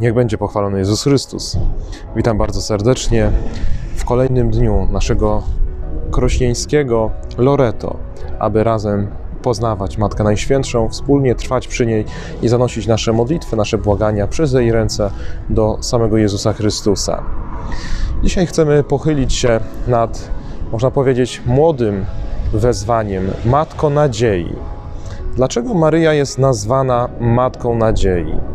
Niech będzie pochwalony Jezus Chrystus. Witam bardzo serdecznie w kolejnym dniu naszego krośnieńskiego Loreto, aby razem poznawać Matkę Najświętszą, wspólnie trwać przy niej i zanosić nasze modlitwy, nasze błagania przez jej ręce do samego Jezusa Chrystusa. Dzisiaj chcemy pochylić się nad, można powiedzieć, młodym wezwaniem Matko Nadziei. Dlaczego Maryja jest nazwana Matką Nadziei?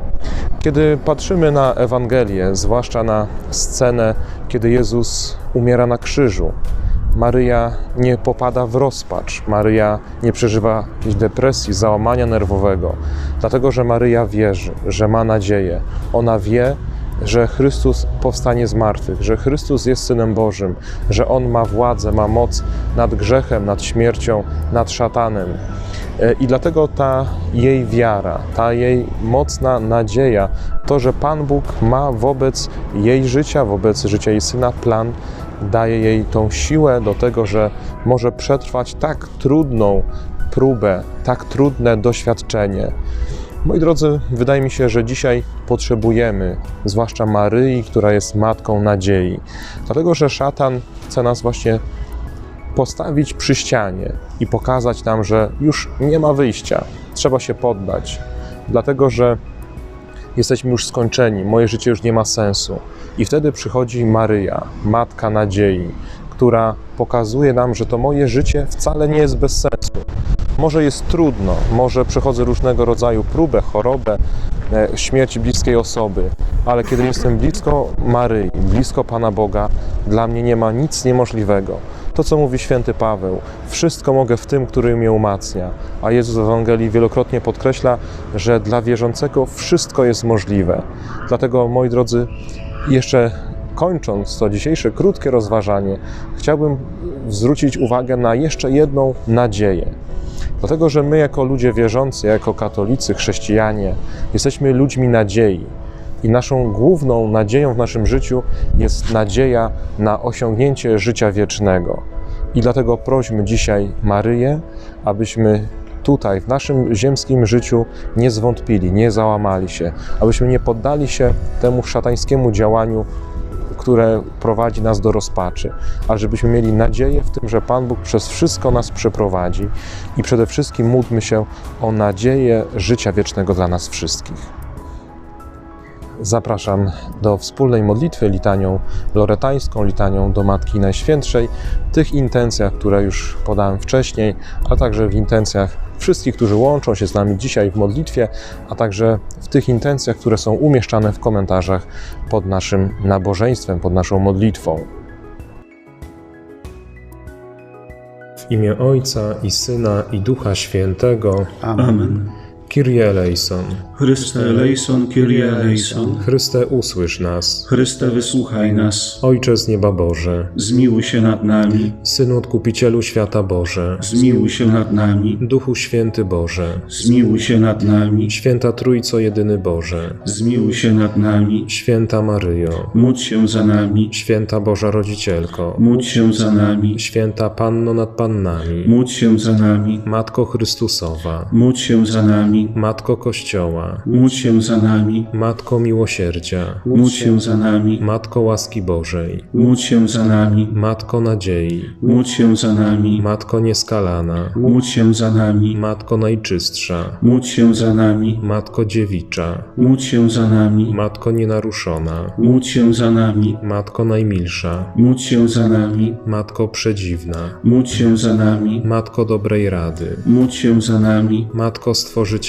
Kiedy patrzymy na Ewangelię, zwłaszcza na scenę, kiedy Jezus umiera na krzyżu, Maryja nie popada w rozpacz, Maryja nie przeżywa jakiejś depresji, załamania nerwowego, dlatego że Maryja wierzy, że ma nadzieję. Ona wie, że Chrystus powstanie z martwych, że Chrystus jest Synem Bożym, że On ma władzę, ma moc nad grzechem, nad śmiercią, nad szatanem. E, I dlatego ta jej wiara, ta jej mocna nadzieja, to, że Pan Bóg ma wobec jej życia, wobec życia jej syna plan, daje jej tą siłę do tego, że może przetrwać tak trudną próbę, tak trudne doświadczenie. Moi drodzy, wydaje mi się, że dzisiaj potrzebujemy, zwłaszcza Maryi, która jest matką nadziei, dlatego że szatan chce nas właśnie postawić przy ścianie i pokazać nam, że już nie ma wyjścia, trzeba się poddać, dlatego że jesteśmy już skończeni, moje życie już nie ma sensu. I wtedy przychodzi Maryja, matka nadziei, która pokazuje nam, że to moje życie wcale nie jest bez sensu. Może jest trudno, może przechodzę różnego rodzaju próbę, chorobę, e, śmierć bliskiej osoby, ale kiedy jestem blisko Maryi, blisko Pana Boga, dla mnie nie ma nic niemożliwego. To, co mówi święty Paweł, wszystko mogę w tym, który mnie umacnia. A Jezus w Ewangelii wielokrotnie podkreśla, że dla wierzącego wszystko jest możliwe. Dlatego, moi drodzy, jeszcze kończąc to dzisiejsze krótkie rozważanie, chciałbym zwrócić uwagę na jeszcze jedną nadzieję. Dlatego, że my, jako ludzie wierzący, jako katolicy, chrześcijanie, jesteśmy ludźmi nadziei. I naszą główną nadzieją w naszym życiu jest nadzieja na osiągnięcie życia wiecznego. I dlatego prośmy dzisiaj Maryję, abyśmy tutaj, w naszym ziemskim życiu, nie zwątpili, nie załamali się, abyśmy nie poddali się temu szatańskiemu działaniu, które prowadzi nas do rozpaczy, ale żebyśmy mieli nadzieję w tym, że Pan Bóg przez wszystko nas przeprowadzi i przede wszystkim módlmy się o nadzieję życia wiecznego dla nas wszystkich. Zapraszam do wspólnej modlitwy litanią loretańską, litanią do Matki Najświętszej, w tych intencjach, które już podałem wcześniej, a także w intencjach wszystkich, którzy łączą się z nami dzisiaj w modlitwie, a także w tych intencjach, które są umieszczane w komentarzach pod naszym nabożeństwem, pod naszą modlitwą. W imię Ojca i Syna i Ducha Świętego. Amen. Kyrie eleison. Chryste eleison, Kyrie eleison. Chryste, usłysz nas. Chryste, wysłuchaj nas. Ojcze z nieba Boże, Zmiłuj się nad nami. Synu Odkupicielu Świata Boże, Zmiłuj się nad nami. Duchu Święty Boże, Zmiłuj się nad nami. Święta Trójco Jedyny Boże, Zmiłuj się nad nami. Święta Maryjo, Módl się za nami. Święta Boża Rodzicielko, Módl się za nami. Święta Panno nad Pannami, Módl się za nami. Matko Chrystusowa, Módl się za nami. Matko Kościoła, Módl się za nami. Matko Miłosierdzia, Módl się za nami. Matko łaski Bożej, Módl się za nami. Matko Nadziei, Módl się za nami. Matko Nieskalana, Módl się za nami. Matko Najczystsza, Módl się za nami. Matko Dziewicza, Módl się za nami. Matko Nienaruszona, Módl się za nami. Matko Najmilsza, Módl się za nami. Matko Przedziwna, Módl się za nami. Matko Dobrej Rady, Módl się za nami. Matko Stworzyciela,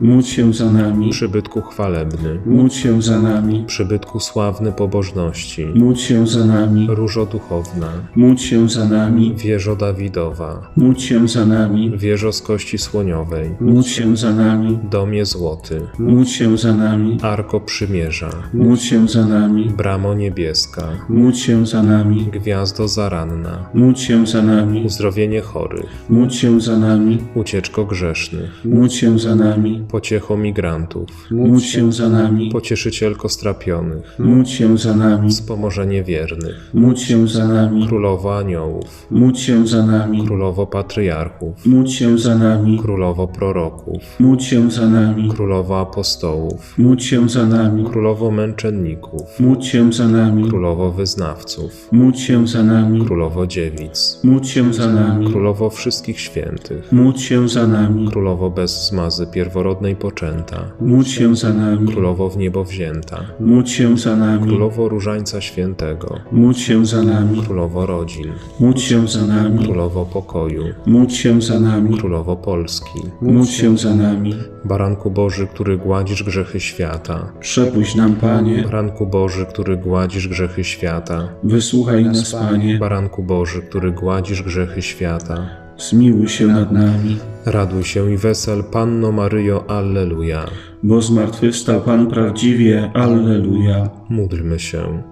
módl się za nami, przybytku chwalebny, módl się za nami, przybytku sławny pobożności, módl się za nami, różo duchowna, módl się za nami, wieżo Dawidowa, módl się za nami, wieżo z kości słoniowej, módl się za nami, domie złoty, módl się za nami, arko przymierza, módl się za nami, bramo niebieska, módl się za nami, gwiazdo zaranna, módl się za nami, uzdrowienie chorych, módl się za nami, ucieczko grzesznych, módl się za nami, pociecho migrantów, módl się za nami, pocieszycielko strapionych, módl się za nami, wspomożenie wiernych, módl się za nami, królowo aniołów, módl się za nami, królowo patriarchów, módl się za nami, królowo proroków, módl się za nami, królowo apostołów, módl się za nami, królowo męczenników, módl się za nami, królowo wyznawców, módl się za nami, królowo dziewic, módl się za nami, królowo wszystkich świętych, módl się za nami, królowo bez zmazy pierworodnej poczęta, módl się za nami, królowo w niebo wzięta, módl się za nami, królowo różańca świętego, módl się za nami, królowo rodzin, módl się za nami, królowo pokoju, módl się za nami, królowo Polski, módl się za nami, baranku Boży, który gładzisz grzechy świata, przepuść nam, Panie, baranku Boży, który gładzisz grzechy świata, wysłuchaj nas, Panie, baranku Boży, który gładzisz grzechy świata, zmiłuj się nad nami, raduj się i wesel, Panno Maryjo, Alleluja. bo zmartwychwstał Pan prawdziwie, Alleluja. Módlmy się.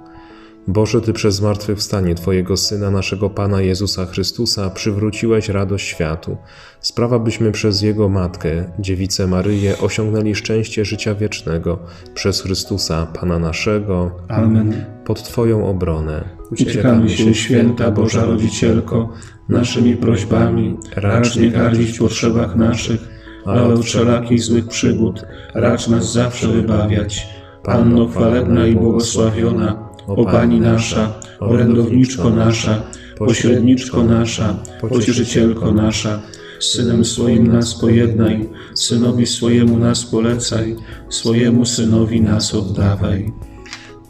Boże, Ty przez zmartwychwstanie Twojego Syna, naszego Pana Jezusa Chrystusa, przywróciłeś radość światu. Sprawa, byśmy przez Jego Matkę, Dziewicę Maryję, osiągnęli szczęście życia wiecznego przez Chrystusa, Pana naszego. Amen. Pod Twoją obronę Uciekamy się, święta Boża Rodzicielko, naszymi prośbami, racz nie gardzić w potrzebach naszych, ale od wszelakich złych przygód, racz nas zawsze wybawiać. Panno chwalebna i błogosławiona, o Pani nasza, orędowniczko nasza, pośredniczko nasza, pocieszycielko nasza, Synem swoim nas pojednaj, Synowi swojemu nas polecaj, swojemu Synowi nas oddawaj.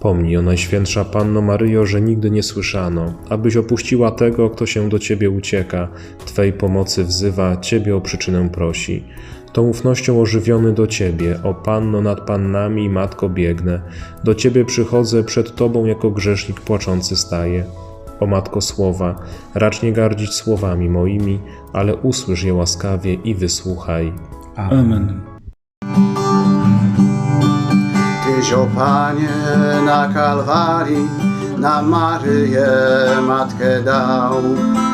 Pomnij o Najświętsza Panno Maryjo, że nigdy nie słyszano, abyś opuściła tego, kto się do Ciebie ucieka, Twej pomocy wzywa, Ciebie o przyczynę prosi. Tą ufnością ożywiony do Ciebie, o Panno nad Pannami i Matko biegnę, do Ciebie przychodzę, przed Tobą jako grzesznik płaczący staję. O Matko Słowa, racz nie gardzić słowami moimi, ale usłysz je łaskawie i wysłuchaj. Amen. Tyś, o Panie, na Kalwarii na Maryję Matkę dał.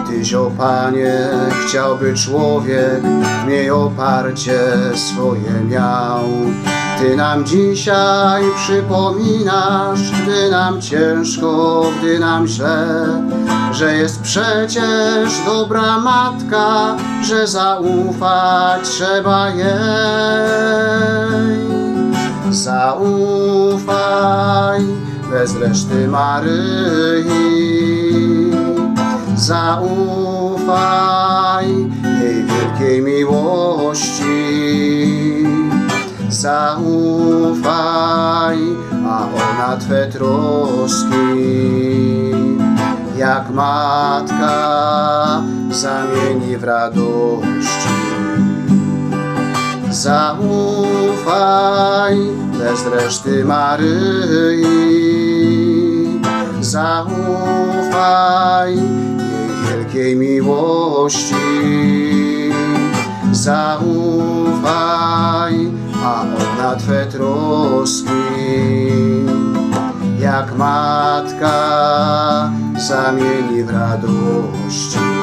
Tyś, o Panie, chciałby człowiek w niej oparcie swoje miał. Ty nam dzisiaj przypominasz, gdy nam ciężko, gdy nam źle, że jest przecież dobra matka, że zaufać trzeba jej. Zaufaj bez reszty Maryi. Zaufaj jej wielkiej miłości. Zaufaj, a ona Twe troski. Jak matka zamieni w radości. Zaufaj bez reszty Maryi. Zaufaj jej wielkiej miłości. Zaufaj, a ona Twe troski. Jak matka zamieni w radości.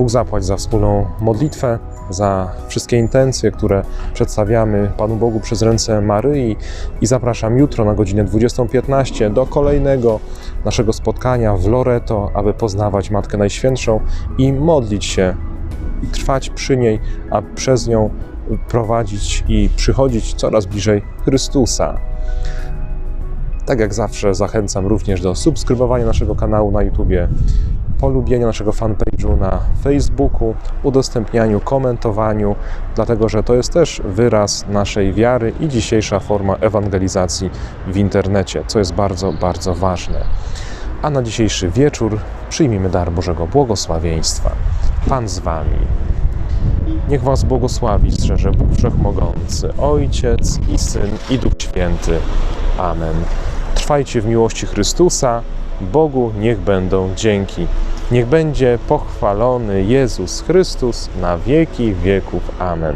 Bóg zapłać za wspólną modlitwę, za wszystkie intencje, które przedstawiamy Panu Bogu przez ręce Maryi i zapraszam jutro na godzinę 20.15 do kolejnego naszego spotkania w Loreto, aby poznawać Matkę Najświętszą i modlić się i trwać przy niej, a przez nią prowadzić i przychodzić coraz bliżej Chrystusa. Tak jak zawsze zachęcam również do subskrybowania naszego kanału na YouTubie, polubienia naszego fanpage'u na Facebooku, udostępnianiu, komentowaniu, dlatego że to jest też wyraz naszej wiary i dzisiejsza forma ewangelizacji w internecie, co jest bardzo, bardzo ważne. A na dzisiejszy wieczór przyjmijmy dar Bożego błogosławieństwa. Pan z Wami. Niech Was błogosławi strzeże Bóg Wszechmogący, Ojciec i Syn i Duch Święty. Amen. Trwajcie w miłości Chrystusa. Bogu niech będą dzięki. Niech będzie pochwalony Jezus Chrystus na wieki wieków. Amen.